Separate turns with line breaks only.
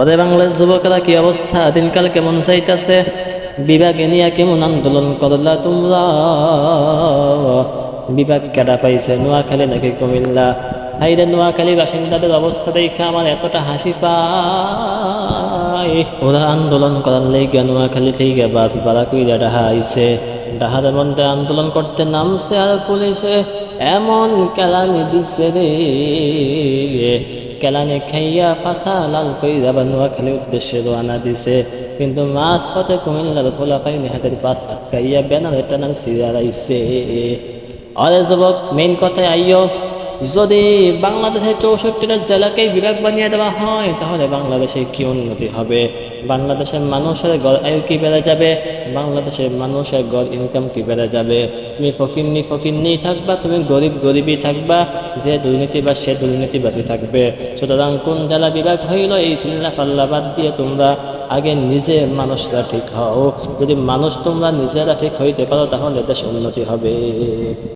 ওরে বাংলার যুবকেরা কি অবস্থা? দিনকাল কেমন চাইতেছে বিভাগে নিয়ে কেমন আন্দোলন করলা তোমরা? বিভাগ কেডা পাইছে? নোয়াখালী নাকি কুমিল্লা? হাইরে নোয়াখালী বাসিন্দাদের অবস্থা দেখে আমার এতটা হাসি পায়। ওরা আন্দোলন করার লেগে নোয়াখালী থেকে বাস ভাড়া কইরা ডাহা আইছে। ডাহার মধ্যে আন্দোলন করতে নামছে আর পুলিশে এমন কেলানি দিছে রে। কেলানি খাইয়া ফাঁসা লাল কইরা বা নোয়াখালী উদ্দেশ্যে রোয়ানা দিছে। কিন্তু মাছ পথে কুমিল্লার ফোলা পাইনি হাতের পাশ আটকাইয়া ব্যানার টানার সিরা রাইছে আরে যুবক মেইন কথায় আইও যদি বাংলাদেশের চৌষট্টিটা জেলাকেই বিভাগ বানিয়ে দেওয়া হয়, তাহলে বাংলাদেশে কি উন্নতি হবে? বাংলাদেশের মানুষের গড় আয়ু কি বেড়ে যাবে? বাংলাদেশের মানুষের গড় ইনকাম কি বেড়ে যাবে? তুমি ফকিন্নি ফকিন্নি থাকবা, তুমি গরিব গরিবই থাকবা, যে দুর্নীতিবাজ সে দুর্নীতিবাজই থাকবে। সুতরাং কোন জেলা বিভাগ হইল, এই চিল্লা পাল্লা বাদ দিয়ে তোমরা আগে নিজে মানুষরা ঠিক হও। যদি মানুষ তোমরা নিজেরা ঠিক হইতে পারো, তাহলে দেশ উন্নতি হবে।